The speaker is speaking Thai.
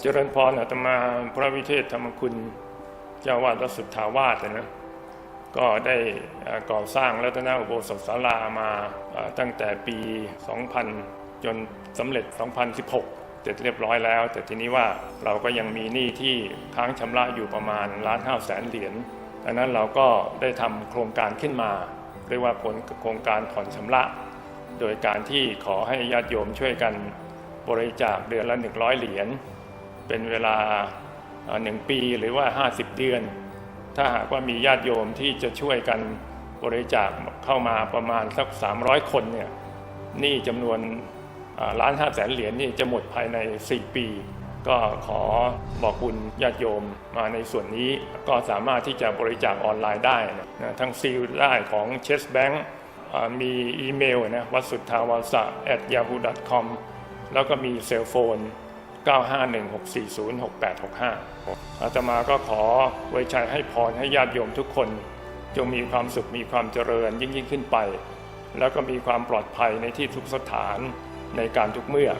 เจริญพรอาตมาพระวิเทศธรรมคุณเจ้าวาดวัดสุทธาวาสนะก็ได้ก่อสร้างรัตนอุโบสถศาลามาตั้งแต่ปี 2000 จนสำเร็จ 2016 เสร็จเรียบร้อยแล้ว แต่ทีนี้ว่าเราก็ยังมีหนี้ที่ค้างชำระอยู่ประมาณล้านห้าแสนเหรียญดังนั้นเราก็ได้ทำโครงการขึ้นมา เรียกว่าผลโครงการผ่อนชำระ โดยการที่ขอให้ญาติโยมช่วยกันบริจาคเดือนละ 100 เหรียญ เป็นเวลาหนึ่งปีหรือว่า 50 เดือน ถ้าหากว่ามีญาติโยมที่จะช่วยกันบริจาคเข้ามาประมาณสัก 300 คนเนี่ยนี่จำนวนล้านห้าแสนเหรียญนี่จะหมดภายใน 4 ปี ก็ขอบอกบุญญาติโยมมาในส่วนนี้ก็สามารถที่จะบริจาคออนไลน์ได้นะนะทั้งซีลได้ของเชสแบงค์มีอีเมลนะวัดสุทธาวาสะ at yahoo com แล้วก็มีเซลโฟน 951-640-6865 อาตมาก็ขอไว้ชัยให้พรให้ญาติโยมทุกคน จงมีความสุขมีความเจริญยิ่งยิ่งขึ้นไป แล้วก็มีความปลอดภัยในที่ทุกสถานในการทุกเมื่อ